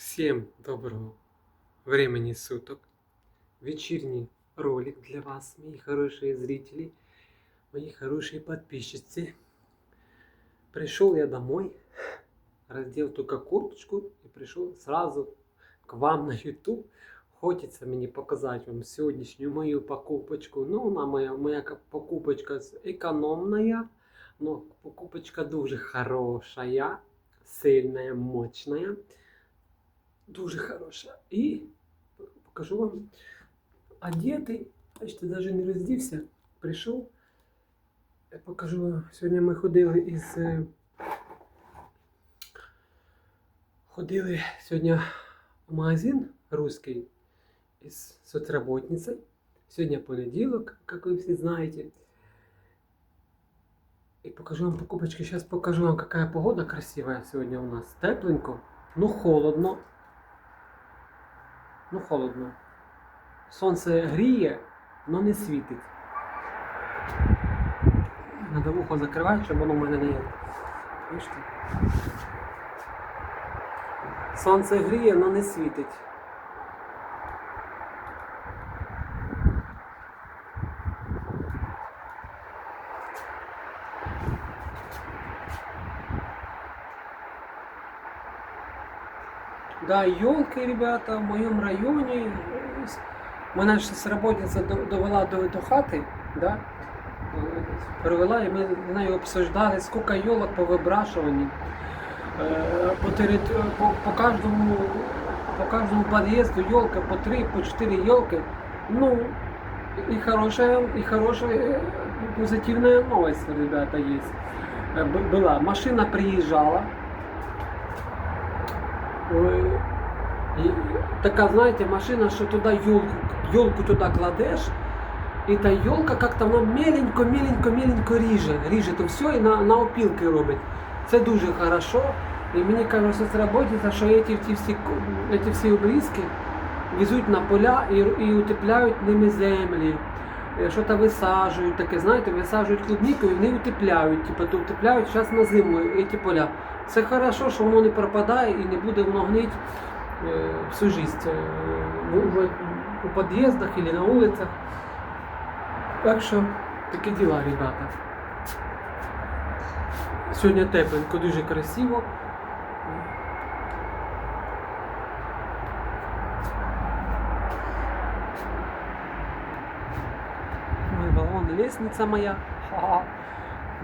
Всем доброго времени суток. Вечерний ролик для вас, мои хорошие зрители, мои хорошие подписчицы. Пришел я домой, раздел только курточку и пришел сразу к вам на YouTube. Хочется мені показати вам сьогоднішню мою покупочку. Ну, вона моя, моя покупочка економная, но покупочка дуже хорошая, сильная, мощная. Дуже хороша. І покажу вам одетий. Бачите, навіть не роздівся. Прийшов. Я покажу вам. Сьогодні ми ходили із. е, Ходили сьогодні в магазин русский із соцработницей. Сьогодні понеділок, як ви всі знаєте. І покажу вам покупочки. Сейчас покажу вам, какая погода красивая сегодня у нас. Тепленько, ну холодно. Ну холодно. Сонце гріє, але не світить. Надо вухо закривати, щоб воно в мене не. є. Бачите? Сонце гріє, але не світить. Да, елки, ребята, в моем районе. Мене ж сработниця до- довела до, до хати, да? е, привела, і ми з нею обсуждали, скільки йолок по вибрашуванню. Е, По, терит- по, по, кожному, по кожному під'їзду йолка по три, по чотири йолки. Ну, и хорошая, и хорошая э, позитивная новость, ребята, есть. Э, б- Была. Машина приезжала, Така, знаєте, машина, що туди йолку, йолку туди кладеш, і та йолка як-то вона меленько, меленько, меленько ріже, ріже то все і на, на опілки робить. Це дуже хорошо. І мені кажуть, що робиться, що ці, ці, всі, ці всі обрізки везуть на поля і, і утепляють ними землі. Е, Що-то висаджують, таке, знаєте, висаджують клубніку і вони утепляють. Типу, то утепляють зараз на зиму ці поля. Це хорошо, що воно не пропадає і не буде воно е, всю життя е, у під'їздах або на вулицях. Так що такі діла, ребята. Сьогодні тепленько, дуже красиво. Ой, вон лестница моя.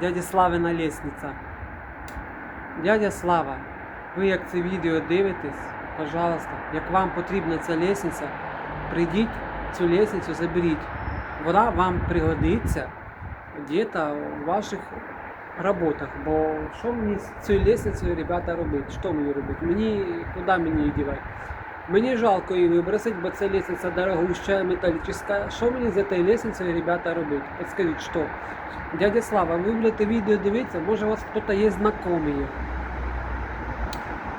Дядя Славина лестниця. Дядя Слава, ви як це відео дивитесь, пожалуйста, як вам потрібна ця лестниця, прийдіть цю лестницю, заберіть. Вона вам пригодиться где-то в ваших роботах. Бо що мені з цією лестницею, ребята, робити? Що мені робити? Мені куди мені її дівати? Мені жалко її вибросити, бо це лестниця дорогуща, металлическая. Що мені з цією лестницею, ребята, робити? Подскажіть, що? Дядя Слава, ви будете відео дивитися, може у вас хтось є знайомий.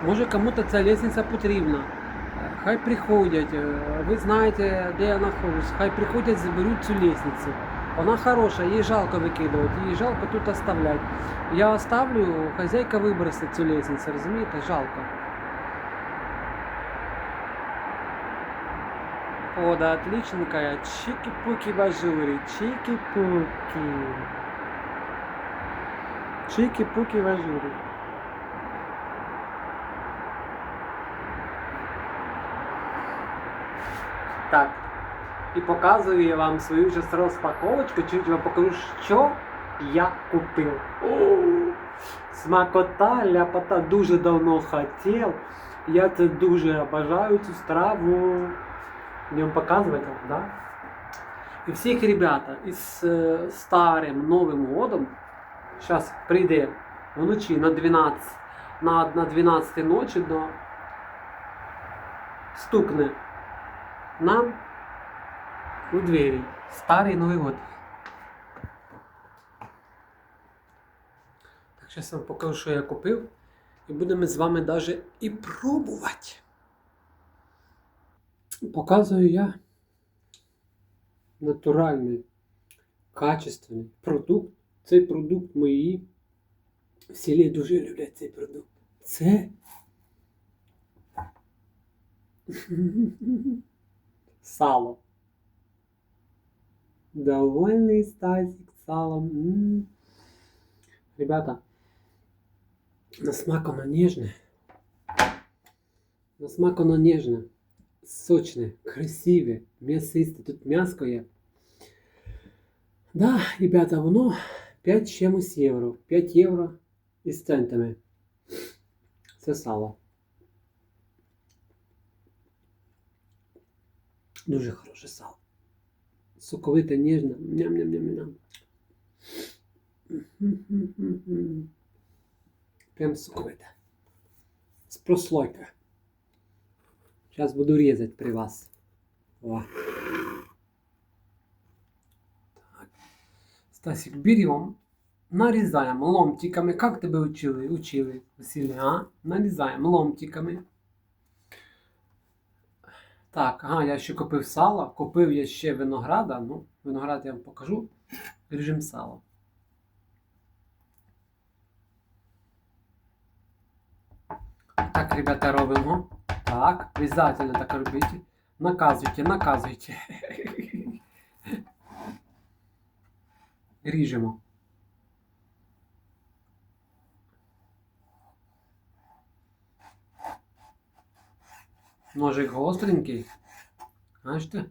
Може кому-то ця лестниця потрібна. Е, Хай приходять, е, ви знаєте, де я знаходжусь, хай приходять, заберуть цю лестницю. Вона хороша, її жалко викидувати, її жалко тут оставляти. Я оставлю, хазяйка вибросить цю лестницю, розумієте? Жалко. Погода отличненькая, чики-пуки в ажуре, чики-пуки. Чики-пуки в Так. І показую я вам свою зараз розпаковочку, чуть вам покажу, що я купив. О, смакота, ляпота, дуже давно хотів. Я це дуже обожаю цю страву. Будем показувати вам, да? І всіх ребята із е, старим Новим годом зараз прийде вночі на 12, на, на 12 ночі до стукне нам у двері. Старий Новий год. Так, зараз вам покажу, що я купив. І будемо з вами навіть і пробувати. Показую я натуральний, качественний продукт. Цей продукт мої в селі дуже люблять цей продукт. Це Сало. Довольний Стасик салом. Ребята, на смак оно нежне. На смак оно нежне, сочне, красиве, м'ясисте. Тут м'яско є. Да, ребята, воно 5 чимось євро. 5 євро із центами. Це сало. Дуже хороше сало. Соковите, ніжне. Ням-ням-ням-ням. Прям соковите. З прослойкою. Зараз буду різати при вас. О. Так. Стасик, берем, нарезаем ломтиками. Как тебе учили, учили, Василий, а? Нарезаем ломтиками. Так, ага, я ще купив сало, купив я ще винограда. Ну, виноград я вам покажу. Режим сала. Так, ребята, робимо. Так, обязательно так робите. Наказуйте, наказуйте. Ріжемо. Ножик гостренький. Бачите?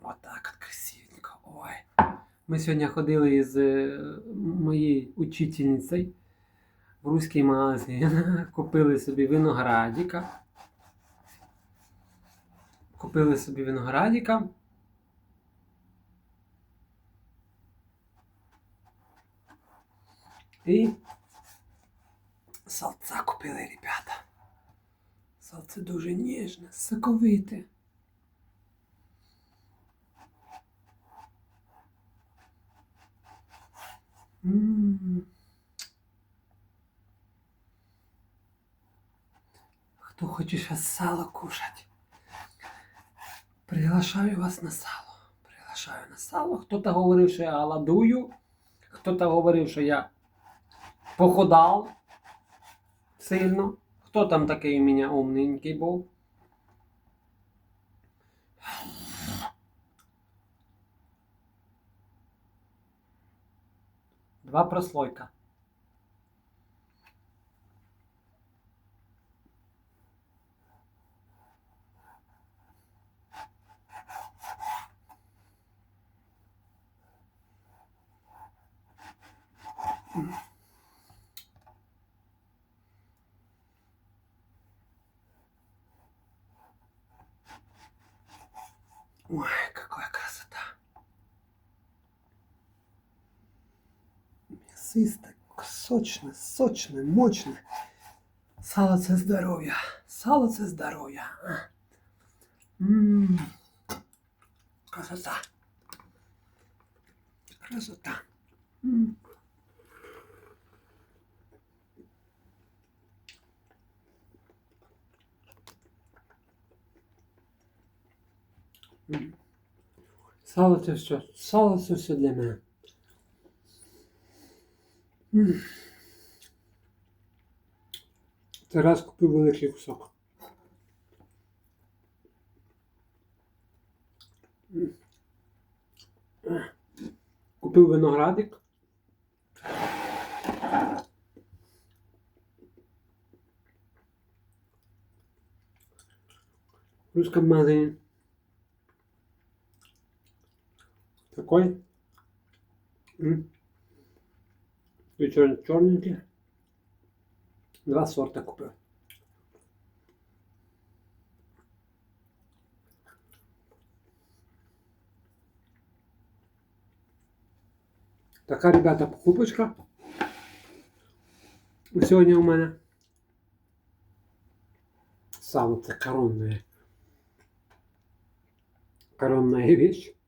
Отак от красивенько. Ой. Ми сьогодні ходили із е, моєю учительницею в руський магазин. Купили собі виноградика. Купили собі виноградика. І салца купили, ребята. Салце дуже ніжне, соковите. Хто хоче ще сало кушать? Приглашаю вас на сало. Приглашаю на сало. Хто-то говорив, що я голодую. Хто-то говорив, що я похудав сильно. Хто там такий у мене умненький був? Два прослойка. Ой, какая красота. М'ясисте, сочне, сочне, мочне. Сало це здоров'я. Сало це здоров'я. а. М. Красота. Красота. М. М. Сало це все. Сало це все для мене. Раз купив великий кусок. Купив виноградик. В русском Такой. М. І чор- чорненький. Два сорта купив. Така, ребята, покупочка. Сьогодні у мене сало це коронне. Коронна вещь.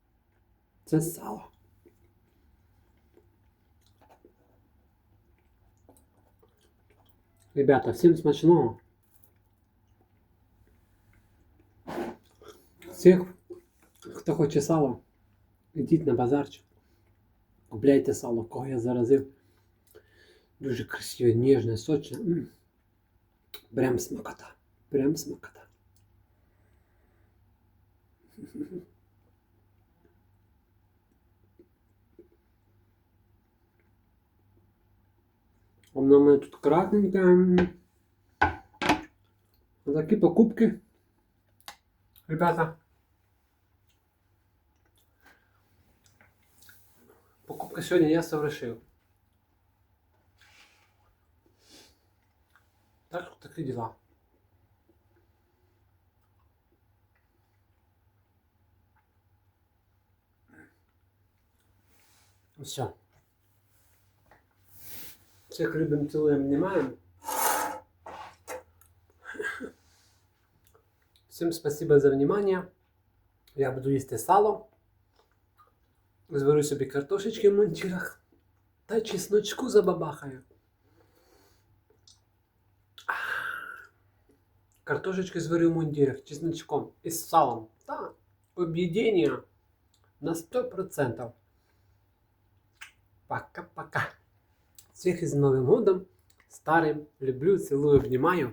Це сало. Ребята, всім смачного. Всіх, хто хоче сало, йдіть на базарчик. Купляйте сало, кого я заразив. Дуже красиве, ніжне, сочне. М. Прям смакота. Прям смакота. Воно в мене тут кратненьке. Такі покупки. Ребята. Покупки сьогодні я совершив. Так, такі діла. Все. Всех любим, целуем, обнимаем. Всем спасибо за внимание. Я буду їсти сало. Зварю собі картошечки в мундірах. Та чесночку забабахаю. Картошечки зварю в мундірах, чесночком і з салом. Та об'єднання на 100%. Пока-пока. Всіх із Новим годом. Старим. Люблю, цілую, обнімаю.